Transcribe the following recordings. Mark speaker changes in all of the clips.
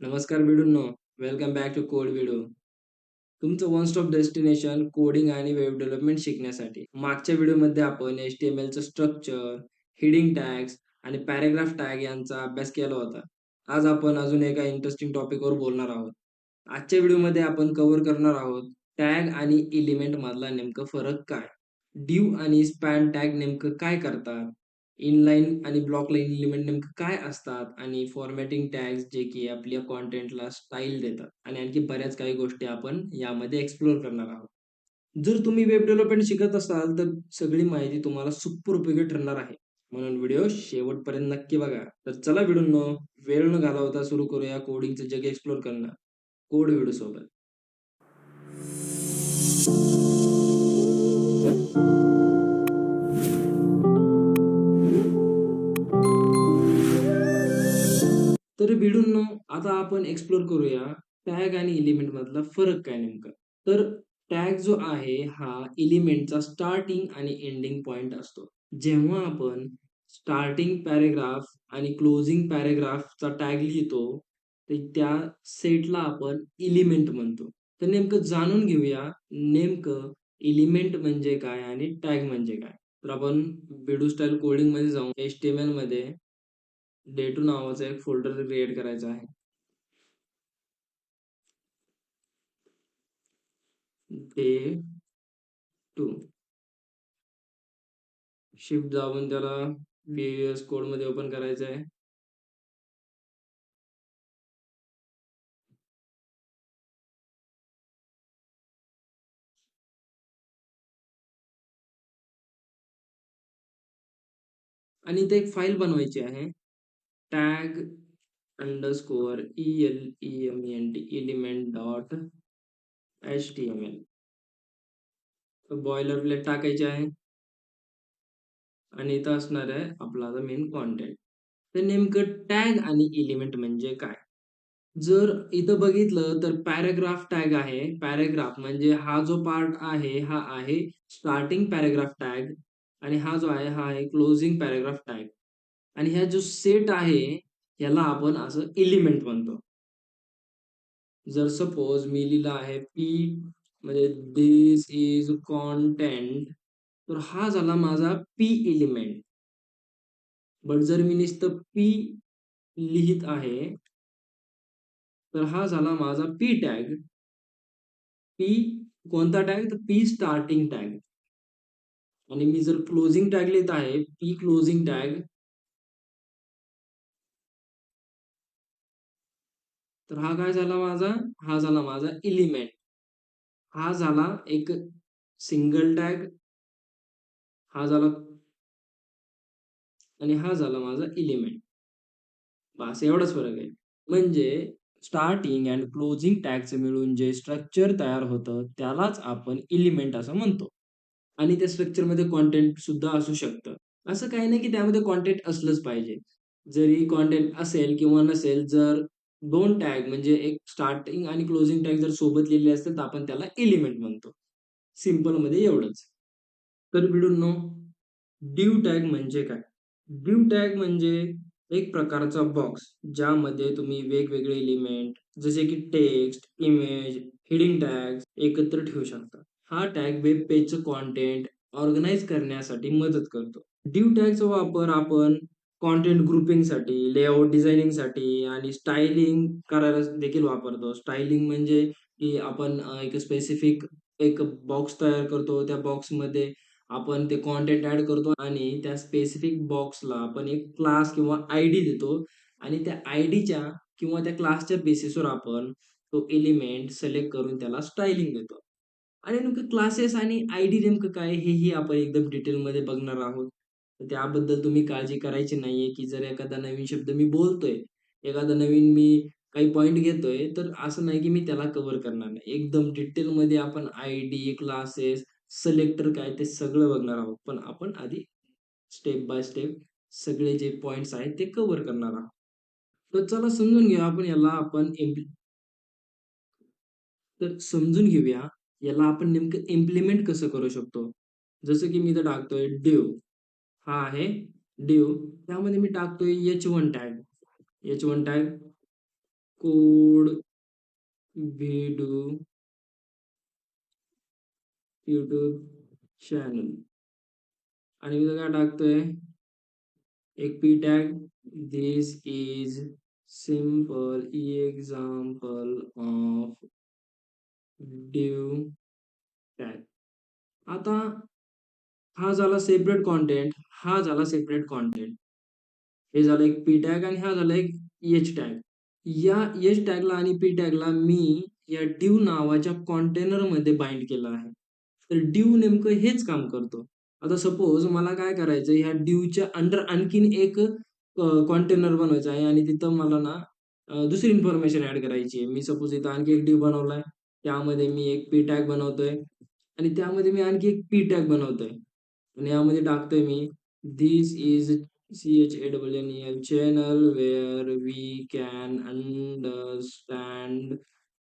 Speaker 1: नमस्कार व्हिडिओंनो welcome back to code video तुमचं one stop destination coding आणि वेब डेव्हलपमेंट शिकण्यासाठी. मागच्या व्हिडिओमध्ये आपण एच टी एम एलचं स्ट्रक्चर हिडिंग टॅग्स आणि पॅरेग्राफ टॅग यांचा अभ्यास केला होता. आज आपण अजून एका इंटरेस्टिंग टॉपिकवर बोलणार आहोत. आजच्या व्हिडिओमध्ये आपण कव्हर करणार आहोत टॅग आणि एलिमेंट मधला नेमकं फरक काय? ड्यू आणि स्पॅन टॅग नेमकं काय करतात? इनलाईन आणि ब्लॉक लाईन एलिमेंट नेमकं काय असतात आणि फॉर्मॅटिंग टॅग्स जे की आपल्या कॉन्टेंटला स्टाईल देतात आणि आणखी बऱ्याच काही गोष्टी आपण यामध्ये एक्सप्लोर करणार आहोत. जर तुम्ही वेब डेव्हलपमेंट शिकत असाल तर सगळी माहिती तुम्हाला सुपर उपयोगी ठरणार आहे. म्हणून व्हिडिओ शेवटपर्यंत नक्की बघा. तर चला व्हिडिओ वेळ न घालवता सुरू करूया कोडिंगचं जग एक्सप्लोर करणं. कोड व्हिडिओ सोबत. तर भिडून आता आपण एक्सप्लोर करूया टॅग आणि इलिमेंट मधला फरक काय नेमका. तर टॅग जो आहे हा इलिमेंटचा स्टार्टिंग आणि एंडिंग पॉइंट असतो. जेव्हा आपण स्टार्टिंग पॅरेग्राफ आणि क्लोजिंग पॅरेग्राफचा टॅग लिहितो तर त्या सेटला आपण इलिमेंट म्हणतो. तर नेमकं जाणून घेऊया नेमकं इलिमेंट म्हणजे काय आणि टॅग म्हणजे काय. तर आपण बिडू स्टाईल कोडिंगमध्ये जाऊन एस टी एम एलमध्ये डे टू नावाचा एक फोल्डर क्रिएट करायचा आहे. डे टू शिफ्ट दाबून त्याला बीएस कोडमध्ये ओपन करायचं आहे. आणि इथे एक फाईल बनवायची आहे. Tag underscore element element dot html dot H T M L boilerplate टाकायचे आहे. आणि इथं असणार आहे आपला आता मेन कॉन्टेंट तर नेमकं टॅग आणि एलिमेंट म्हणजे काय? जर इथं बघितलं तर पॅराग्राफ टॅग आहे. पॅराग्राफ म्हणजे हा जो पार्ट आहे हा आहे स्टार्टिंग पॅराग्राफ टॅग आणि हा जो आहे हा आहे क्लोजिंग पॅराग्राफ टॅग आणि ह्या जो सेट आहे याला आपण असं एलिमेंट म्हणतो. जर सपोज मी लिहिला आहे पी म्हणजे दिस इज कॉन्टेंट तर हा झाला माझा पी एलिमेंट बट जर मी नुसतं पी लिहित आहे तर हा झाला माझा पी टॅग पी कोणता टॅग तर पी स्टार्टिंग टॅग आणि मी जर क्लोजिंग टॅग लिहित आहे पी क्लोजिंग टॅग तर हा काय झाला माझा? हा झाला माझा इलिमेंट हा झाला एक सिंगल टॅग हा झाला आणि हा झाला माझा इलिमेंट बस एवढाच फरक आहे. म्हणजे स्टार्टिंग अँड क्लोजिंग टॅगचं मिळून जे स्ट्रक्चर तयार होतं त्यालाच आपण इलिमेंट असं म्हणतो. आणि त्या स्ट्रक्चरमध्ये कॉन्टेंट सुद्धा असू शकतं. असं काही नाही की त्यामध्ये कॉन्टेंट असलंच पाहिजे. जरी कॉन्टेंट असेल किंवा नसेल जर दोन टॅग म्हणजे एक स्टार्टिंग आणि क्लोजिंग टॅग जर सोबत लिहिले असतील तर आपण त्याला एलिमेंट म्हणतो. सिंपलमध्ये एवढंच. तर नो ड्यू टॅग म्हणजे काय? ड्यू टॅग म्हणजे एक प्रकारचा बॉक्स ज्यामध्ये तुम्ही वेगवेगळे एलिमेंट जसे की टेक्स्ट इमेज हिडिंग टॅग एकत्र ठेवू शकता. हा टॅग वेब पेजचं कॉन्टेंट ऑर्गनाईज करण्यासाठी मदत करतो. ड्यू टॅगचा वापर आपण कॉन्टेंट ग्रुपिंगसाठी लेआउट डिझायनिंगसाठी आणि स्टायलिंग करायला देखील वापरतो. स्टायलिंग म्हणजे की आपण एक स्पेसिफिक एक बॉक्स तयार करतो. त्या बॉक्समध्ये आपण ते कॉन्टेंट ऍड करतो आणि त्या स्पेसिफिक बॉक्सला आपण एक क्लास किंवा आय डी देतो आणि त्या आय डीच्या किंवा त्या क्लासच्या बेसिसवर आपण तो एलिमेंट सिलेक्ट करून त्याला स्टायलिंग देतो. आणि नेमकं क्लासेस आणि आय डी नेमकं काय हेही आपण एकदम डिटेलमध्ये बघणार आहोत. तर त्याबद्दल तुम्ही काळजी करायची नाहीये की जर एखादा नवीन शब्द मी बोलतोय एखादा नवीन मी काही पॉईंट घेतोय तर असं नाही की मी त्याला कव्हर करणार नाही. एकदम डिटेलमध्ये आपण आय डी क्लासेस सिलेक्टर काय ते सगळं बघणार आहोत. पण आपण आधी स्टेप बाय स्टेप सगळे जे पॉइंट्स आहेत ते कव्हर करणार आहोत. तर चला समजून घेऊया आपण याला आपण तर समजून घेऊया याला आपण नेमकं इम्प्लिमेंट कसं करू शकतो. जसं की मी तर टाकतोय डेव हा आहे ड्यू त्यामध्ये मी टाकतोय H one tag H one tag code video YouTube channel आणि मी काय टाकतोय एक P tag this is simple example of div tag आता हा झाला सेपरेट कॉन्टेंट हा झाला सेपरेट कॉन्टेंट हे झालं एक पी टॅग आणि हा झाला एक एच टॅग या एच टॅगला आणि पी टॅगला मी या ड्यू नावाच्या कॉन्टेनरमध्ये बाइंड केलं आहे. तर ड्यू नेमकं हेच काम करतो. आता सपोज मला काय करायचं ह्या ड्यूच्या अंडर आणखीन एक कॉन्टेनर बनवायचं आहे आणि तिथं मला ना दुसरी इन्फॉर्मेशन ऍड करायची आहे. मी सपोज इथं आणखी एक ड्यू बनवलाय. त्यामध्ये मी एक पी टॅग बनवतोय. आणि त्यामध्ये मी आणखी एक पी टॅग बनवतोय. आणि यामध्ये टाकतोय मी. This is C H A double N L channel where we can understand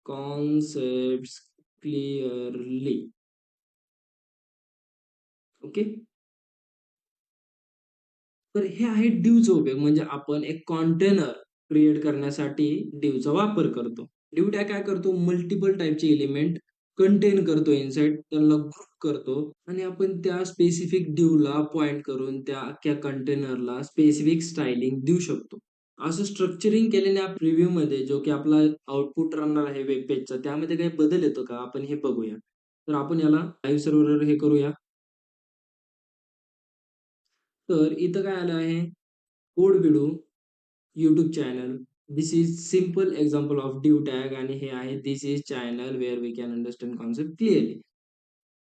Speaker 1: concept clearly okay तर हे आहे ड्यूचा उपयोग. म्हणजे आपण एक कॉन्टेनर क्रिएट करण्यासाठी ड्यूचा वापर करतो. ड्यू काय करतो? मल्टिपल टाईपचे एलिमेंट कंटेन करतो इनसाइट त्यांना ग्रुप करतो आणि आपण त्या स्पेसिफिक ड्यूला पॉइंट करून त्या अख्ख्या कंटेनरला स्पेसिफिक स्टायलिंग देऊ शकतो. असं स्ट्रक्चरिंग केलेल्या प्रिव्ह्यू मध्ये जो की आपला आउटपुट राहणार आहे वेब पेजचा त्यामध्ये काही बदल येतो का? आपण हे बघूया. तर आपण याला लाईव्ह सर्व्हर हे करूया. तर इथं काय आलं आहे? Code video YouTube channel this is simple example of div tag आणि हे आहे this is channel where we can understand concept clearly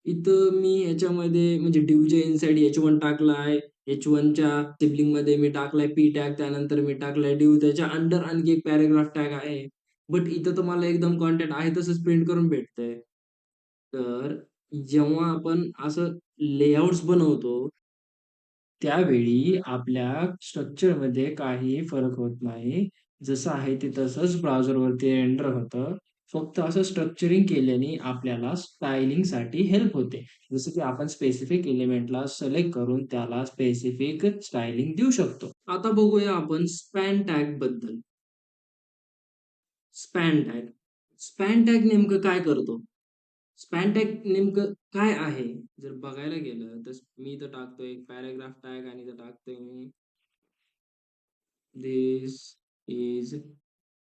Speaker 1: इथं मी याच्यामध्ये म्हणजे ड्यूच्या इनसाइड एच वन टाकलाय एच वनच्या सिबलिंगमध्ये मी टाकलाय पी टॅग त्यानंतर मी टाकलाय ड्यू त्याच्या अंडर आणखी एक पॅरेग्राफ टॅग आहे. बट इथं तर मला एकदम कॉन्टेंट आहे तसंच प्रिंट करून भेटतंय. तर जेव्हा आपण असं लेआउट्स बनवतो त्यावेळी आपल्या स्ट्रक्चरमध्ये काही फरक होत नाही. जसं आहे ते तसंच ब्राउझरवरती रेंडर होतं. फक्त असं स्ट्रक्चरिंग केल्याने आपल्याला स्टायलिंगसाठी हेल्प होते. जसं की आपण स्पेसिफिक एलिमेंटला सिलेक्ट करून त्याला स्पेसिफिक स्टायलिंग देऊ शकतो. आता बघूया आपण स्पॅन टॅगबद्दल. स्पॅन टॅग स्पॅन टॅग नेमकं काय करतो? स्पॅन टॅग नेमकं काय आहे? जर बघायला गेलं तर मी इथं टाकतोय पॅराग्राफ टॅग आणि इथं टाकतोय. मी this is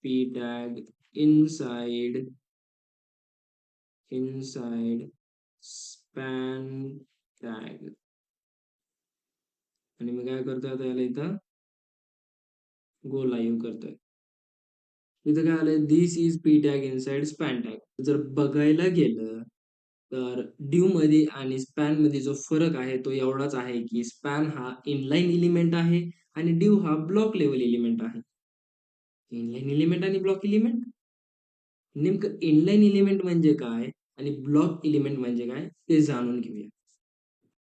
Speaker 1: P tag inside inside span tag आणि मी काय करतोय आता याला इथं? गो लाईव्ह करतोय. इथं काय आलंय? This is P tag inside span tag जर बघायला गेलं तर ड्यू मध्ये आणि स्पॅनमध्ये जो फरक आहे तो एवढाच आहे की स्पॅन हा इनलाईन एलिमेंट आहे आणि ड्यू हा ब्लॉक लेवल एलिमेंट आहे. इनलाईन एलिमेंट आणि ब्लॉक एलिमेंट नेमकं इनलाईन एलिमेंट म्हणजे काय आणि ब्लॉक एलिमेंट म्हणजे काय ते जाणून घेऊया.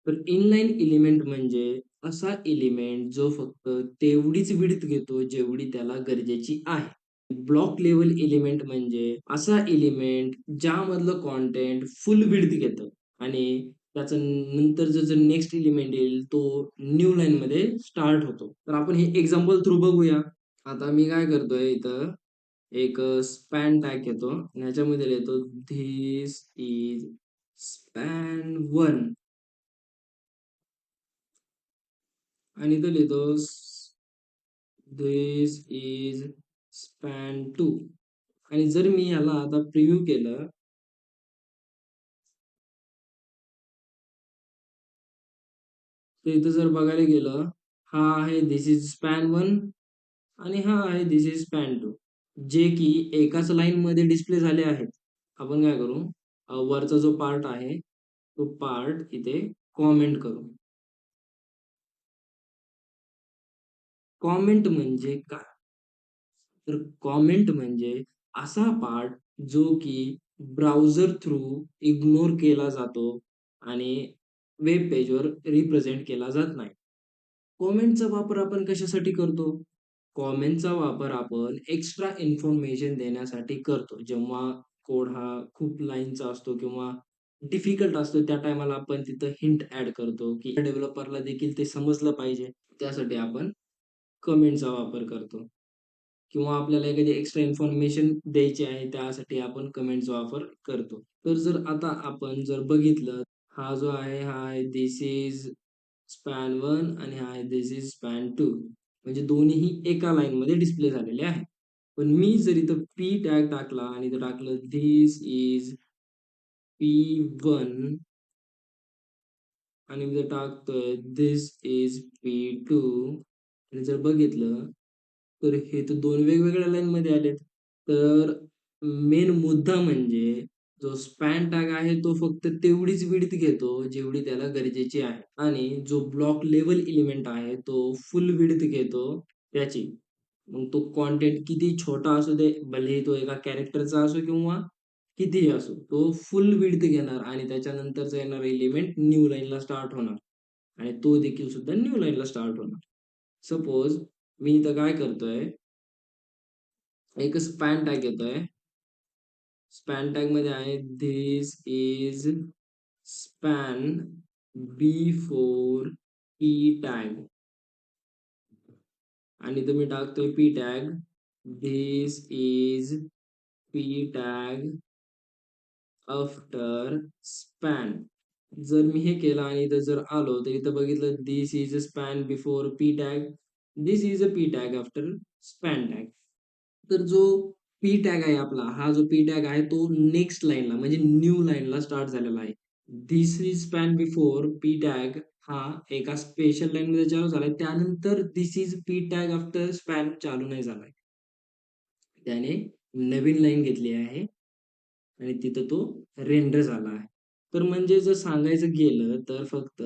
Speaker 1: तर इनलाईन एलिमेंट म्हणजे असा एलिमेंट जो फक्त तेवढीच विडत घेतो जेवढी त्याला गरजेची आहे. ब्लॉक लेवल एलिमेंट म्हणजे असा एलिमेंट ज्यामधलं कॉन्टेंट फुल विडत घेतं आणि त्याचं नंतर जो नेक्स्ट एलिमेंट येईल तो न्यू लाईन मध्ये स्टार्ट होतो. तर आपण हे एक्झाम्पल थ्रू बघूया. आता मी काय करतोय इथं एक स्पॅन टॅग घेतो आणि ह्याच्यामध्ये लिहितो धिस इज स्पॅन वन आणि इथं लिहितो धीस इज स्पॅन टू आणि जर मी याला आता प्रिव्ह्यू केलं तर इथं जर बघायला गेलं हा आहे दिस इज स्पॅन वन आणि हा आहे दिस इज पॅन टू जे की एकाच लाईन मध्ये डिस्प्ले झाले आहेत. आपण काय करू? वरचा जो पार्ट आहे तो पार्ट इथे कॉमेंट करू. कॉमेंट म्हणजे काय? तर कॉमेंट म्हणजे असा पार्ट जो की ब्राउझर थ्रू इग्नोर केला जातो आणि वेब पेजवर रिप्रेझेंट केला जात नाही. कॉमेंटचा वापर आपण कशासाठी करतो? कॉमेंटचा वापर आपण एक्स्ट्रा इन्फॉर्मेशन देण्यासाठी करतो. जेव्हा कोड हा खूप लाईनचा असतो किंवा डिफिकल्ट असतो त्या टायमाला आपण तिथं हिंट ऍड करतो की डेव्हलपरला देखील ते समजलं पाहिजे. त्यासाठी आपण कमेंटचा वापर करतो. किंवा आपल्याला एखादी एक्स्ट्रा इन्फॉर्मेशन द्यायची आहे त्यासाठी आपण कमेंटचा वापर करतो. तर जर आता आपण जर बघितलं हा जो आहे हा आहे दिस इज स्पॅन वन आणि हा आहे दिस इज स्पॅन टू म्हणजे दोन्हीही एका लाईनमध्ये डिस्प्ले झालेले आहे. पण मी जर इथं पी टॅग टाकला आणि इथं टाकलं धिस इज पी वन आणि मी जर टाकतोय धिस इज पी टू आणि जर बघितलं तर हे तर दोन वेगवेगळ्या लाईनमध्ये आलेत. तर मेन मुद्दा म्हणजे जो स्पॅन टॅग आहे तो फक्त तेवढीच विडीत घेतो जेवढी त्याला गरजेची आहे आणि जो ब्लॉक लेवल एलिमेंट आहे तो फुल विडीत घेतो त्याची. मग तो कॉन्टेंट किती छोटा असू दे, भलेही तो एका कॅरेक्टरचा असो किंवा कितीही असो, तो फुल विडीत घेणार आणि त्याच्यानंतरचा येणारा एलिमेंट न्यू लाईनला स्टार्ट होणार आणि तो देखील सुद्धा न्यू लाईनला स्टार्ट होणार. सपोज मी इथं काय करतोय एक स्पॅन टॅग येतोय स्पॅन टॅगमध्ये आहे this is span before P tag आणि तुम्ही टाकतोय P tag this is P tag after span. जर मी हे केलं आणि इथं जर आलो तर इथं बघितलं this is a span before P tag, this is a P tag after span tag. तर जो पी टॅग आहे आपला, हा जो पी टॅग आहे तो नेक्स्ट लाईनला म्हणजे न्यू लाईनला स्टार्ट झालेला आहे. This is span before P tag हा एका स्पेशल लाईनमध्ये चालू झालाय. त्यानंतर this is P tag after span चालू नाही झालाय. त्याने नवीन लाईन घेतली आहे आणि तिथं तो रेंडर झाला आहे. तर म्हणजे जर सांगायचं गेलं तर फक्त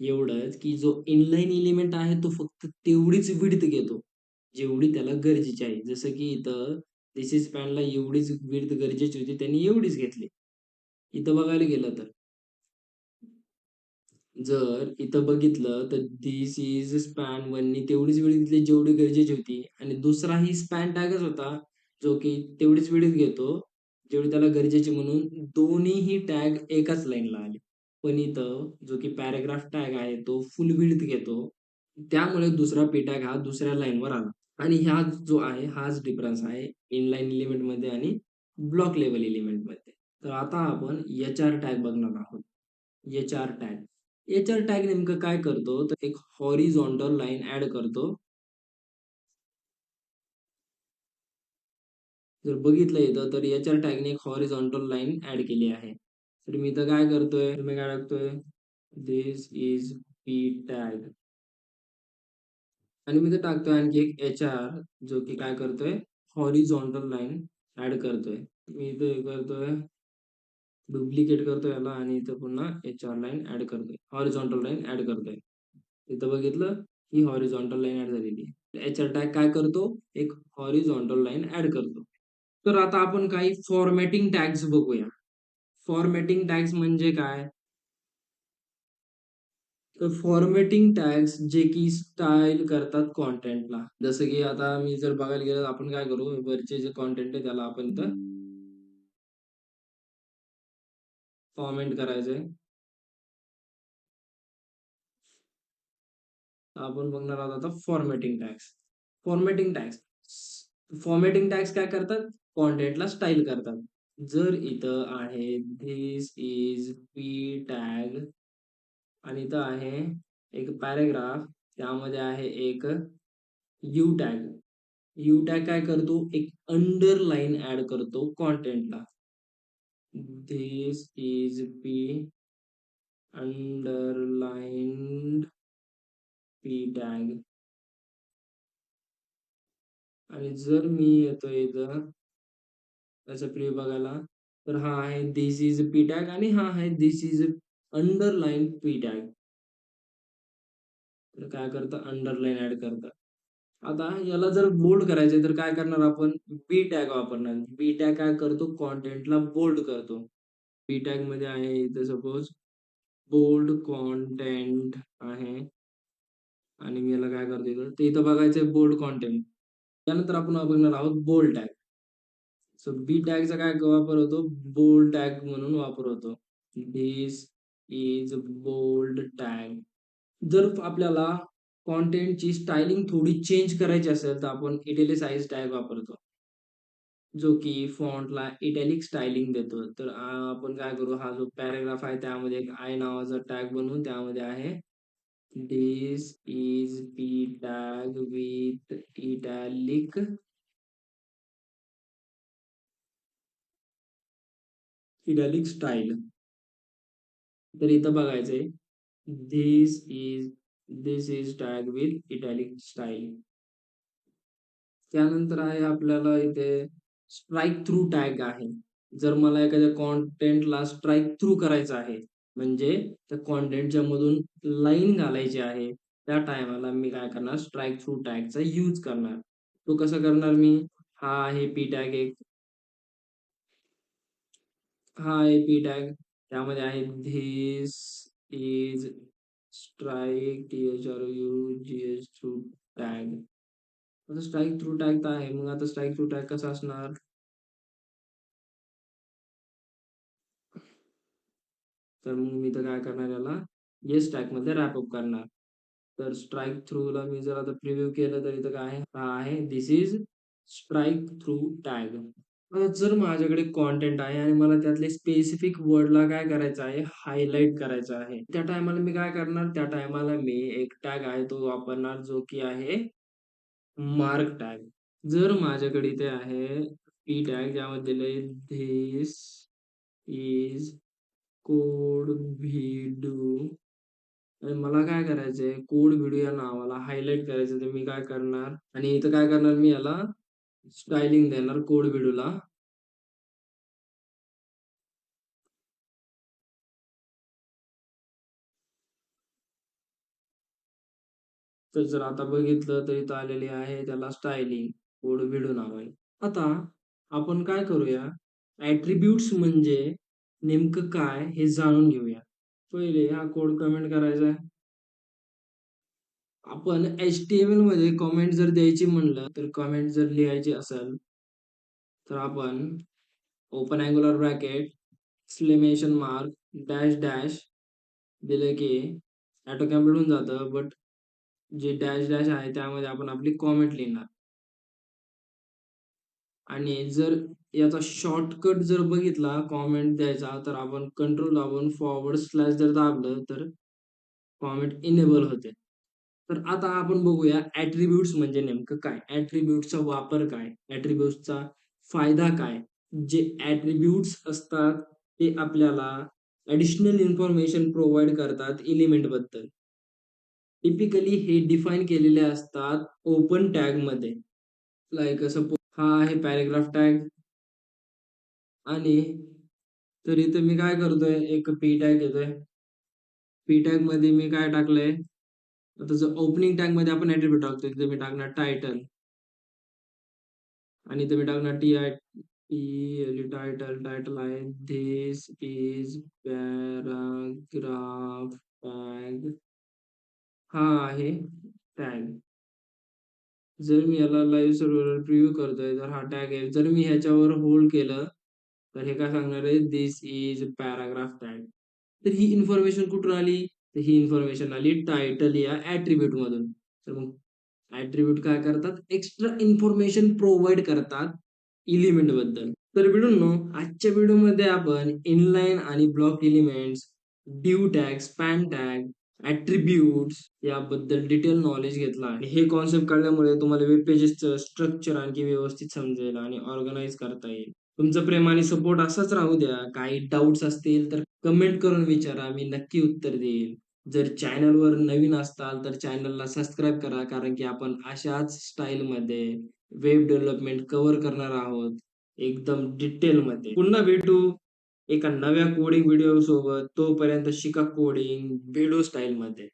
Speaker 1: एवढंच की जो इनलाईन एलिमेंट आहे तो फक्त तेवढीच विडत घेतो, जेवढी त्याला गरजेची आहे. जसं की इथं धिस इज स्पॅनला एवढीच विड्थ गरजेची होती, त्यांनी एवढीच घेतली. इथं बघायला गेलं तर जर इथं बघितलं तर दिस इज स्पॅन 1 नी तेवढीच वेळ घेतली जेवढी गरजेची होती आणि दुसरा ही स्पॅन टॅगच होता, जो की तेवढीच विड्थ घेतो, जेवढी त्याला गरजेची म्हणून दोन्हीही टॅग एकाच लाईनला आले. पण इथं जो की पॅराग्राफ टॅग आहे तो फुल विड्थ घेतो. त्यामुळे दुसरा पी टॅग हा दुसऱ्या लाईनवर आला आणि हा जो आहे हाच डिफरन्स आहे इनलाईन मध्ये आणि ब्लॉक लेव्हल एलिमेंटमध्ये. तर आता आपण एच आर टॅग बघणार आहोत. H R tag. H R tag नेमकं काय करतो तर एक हॉरिझॉन्टल लाईन ऍड करतो. जर बघितलं इथं तर एच आर टॅगने एक हॉरिझॉन्टल लाईन ऍड केली आहे. तर मी इथं काय करतोय, मी काय टाकतोय दिस इज पी टॅग आणि मी ते टाकतोय आणखी एक एच आर जो की काय करतोय हॉरिझॉन्टल लाईन ऍड करतोय. मी इथे करतोय डुप्लिकेट करतोय याला आणि इथं पुन्हा एच आर लाईन ऍड करतोय. हॉरिझॉन्टल लाईन ऍड करतोय. इथं बघितलं ही हॉरिझॉन्टल लाईन ऍड झालेली आहे. एचआर टॅग काय करतो? एक हॉरिझॉन्टल लाईन ऍड करतो. तर आता आपण काही फॉर्मॅटिंग टॅग्स बघूया. फॉर्मॅटिंग टॅग्स म्हणजे काय? फॉर्मॅटिंग टॅग्स जे की स्टाईल करतात कॉन्टेंटला जसं की आता मी जर बघायला गेलं तर आपण काय करू, वरचे जे कॉन्टेंट आहे त्याला आपण इथं फॉर्मॅट करायचंय. आपण बघणार आहोत आता formatting tags formatting tags formatting tags काय करतात? कॉन्टेंटला स्टाईल करतात. जर इथं आहे धिस इज पी टॅग आणि इथं आहे एक पॅरेग्राफ त्यामध्ये आहे एक यू टॅग. यू टॅग काय करतो? एक अंडरलाईन ऍड करतो कॉन्टेंटला this is P underline P tag आणि जर मी येतो इथं त्याचा प्रिय बघायला, तर हा आहे दिस इज पी टॅग आणि हा आहे this is underline P tag. तर काय करतं अंडरलाईन ऍड करतं. आता याला जर बोल्ड करायचे तर काय करणार आपण? बी टॅग वापरणार. बी टॅग काय करतो? कॉन्टेंटला बोल्ड करतो. बी टॅगमध्ये आहे इथे सपोज बोल्ड कॉन्टेंट आहे आणि मी याला काय करतो इथं, ते इथं बघायचंय बोल्ड कॉन्टेंट त्यानंतर आपण बघणार आहोत बोल्ड टॅग. सो बी टॅगचा काय वापर होतो? बोल्ड टॅग म्हणून वापर होतो. This is bold tag. जर आपल्याला कॉन्टेंटची स्टायलिंग थोडी चेंज करायची असेल तर आपण इटॅलिसाइज टॅग वापरतो. जो की फॉन्टला इटॅलिक स्टायलिंग देतो. तर आपण काय करू हा जो पॅराग्राफ आहे त्यामध्ये एक आय नावाचा टॅग बनवून त्यामध्ये आहे this is P tag with italic italic style. तर इथं बघायचंय this is this is tag with italic style. त्यानंतर आहे आपल्याला इथे स्ट्राईक थ्रू टॅग आहे. जर मला एखाद्या कॉन्टेंटला स्ट्राईक थ्रू करायचं आहे, म्हणजे त्या कॉन्टेंटच्या मधून लाईन घालायची आहे, त्या टायमाला मी काय करणार स्ट्राईक थ्रू टॅगचा यूज करणार. तो कसा करणार मी? हा आहे पी टॅग एक. हा आहे पी टॅग. त्यामध्ये आहे this is strike T H R U G H through tag. आता स्ट्राईक थ्रू टॅग तर आहे. मग आता स्ट्राईक थ्रू टॅग कसा असणार? तर मग मी तर काय करणार याला येस टॅगमध्ये रॅप अप करणार. तर स्ट्राईक थ्रूला मी जर आता प्रिव्ह्यू केलं तर इथं काय आहे? हा आहे this is strike through tag. जर माझ्याकडे कॉन्टेंट आहे आणि मला त्यातले स्पेसिफिक वर्डला काय करायचं आहे? हायलाइट करायचं आहे. त्या टायमाला मी काय करणार? त्या टायमाला मी एक टॅग आहे तो वापरणार जो की आहे मार्क टॅग. जर माझ्याकडे इथे आहे पी टॅग ज्यामध्ये दिलंय धिस इज कोड व्हिडू आणि मला काय करायचंय कोड व्हिडू या नावाला हायलाइट करायचं तर मी काय करणार आणि इथं काय करणार मी याला स्टायलिंग देणार कोड व्हिडिओला. तर जर आता बघितलं तर इथं आलेली आहे त्याला स्टायलिंग कोड व्हिडिओ आहे आता आपण काय करूया ॲट्रिब्यूट्स म्हणजे नेमकं काय हे जाणून घेऊया. पहिले हा कोड कमेंट करायचा आहे. आपण एच-टी-एम-एलमध्ये कॉमेंट जर द्यायची म्हणलं तर कमेंट जर लिहायची असेल तर आपण open angular bracket, exclamation mark, dash dash दिलं की ऑटो कंप्लीट होऊन जातं. बट जे डॅश डॅश आहे त्यामध्ये आपण आपली कॉमेंट लिहिणार. आणि जर याचा शॉर्टकट जर बघितला कॉमेंट द्यायचा तर आपण कंट्रोल दाबून फॉरवर्ड स्लॅश जर दाबलं तर कॉमेंट इनेबल होते. तर आता आपण बघूया ॲट्रिब्यूट्स म्हणजे नेमकं काय? ऍट्रिब्यूटचा वापर काय? ऍट्रिब्यूटचा फायदा काय? जे ऍट्रिब्यूट्स असतात ते आपल्याला ऍडिशनल इन्फॉर्मेशन प्रोव्हाइड करतात एलिमेंटबद्दल. टिपिकली हे डिफाईन केलेले असतात ओपन टॅगमध्ये लाईक सपोज हा आहे पॅरेग्राफ टॅग. आणि तर मी काय करतोय एक पी टॅग घेतोय. पी टॅगमध्ये मी काय टाकलंय? आता जर ओपनिंग टॅगमध्ये आपण ऍट्रिब्यूट टाकतो तिथे मी टाकणार टायटल. आणि इथे मी टाकणार T I T title title आहे धिस इज पॅराग्राफ टॅग. हा आहे टॅग. जर मी याला लाईव्ह सर्व्हरवर प्रिव्ह्यू करतोय तर हा टॅग आहे. जर मी ह्याच्यावर होल्ड केलं तर हे काय सांगणार आहे दिस इज पॅराग्राफ टॅग. तर ही इन्फॉर्मेशन कुठून आली? तर ही इन्फॉर्मेशन आली टायटल या ऍट्रिब्यूट मधून. तर मग ॲट्रिब्यूट काय करतात? एक्स्ट्रा इन्फॉर्मेशन प्रोव्हाइड करतात इलिमेंटबद्दल. तर मित्रांनो आजच्या व्हिडिओमध्ये आपण इनलाईन आणि block elements, div tag, span tag, attributes याबद्दल डिटेल नॉलेज घेतलं आणि हे कॉन्सेप्ट कळल्यामुळे तुम्हाला वेब पेजेसचं स्ट्रक्चर आणखी व्यवस्थित समजेल आणि ऑर्गनाईज करता येईल. तुमचं प्रेम आणि सपोर्ट असाच राहू द्या. काही डाउट्स असतील तर कमेंट करून विचारा. मी नक्की उत्तर देईल. जर चॅनलवर नवीन असताल तर चॅनलला सबस्क्राईब करा. कारण की आपण अशाच स्टाईलमध्ये वेब डेव्हलपमेंट कव्हर करणार आहोत एकदम डिटेलमध्ये. पुन्हा भेटू एका नव्या कोडिंग व्हिडिओ सोबत. तोपर्यंत शिका कोडिंग व्हिडिओ स्टाईलमध्ये.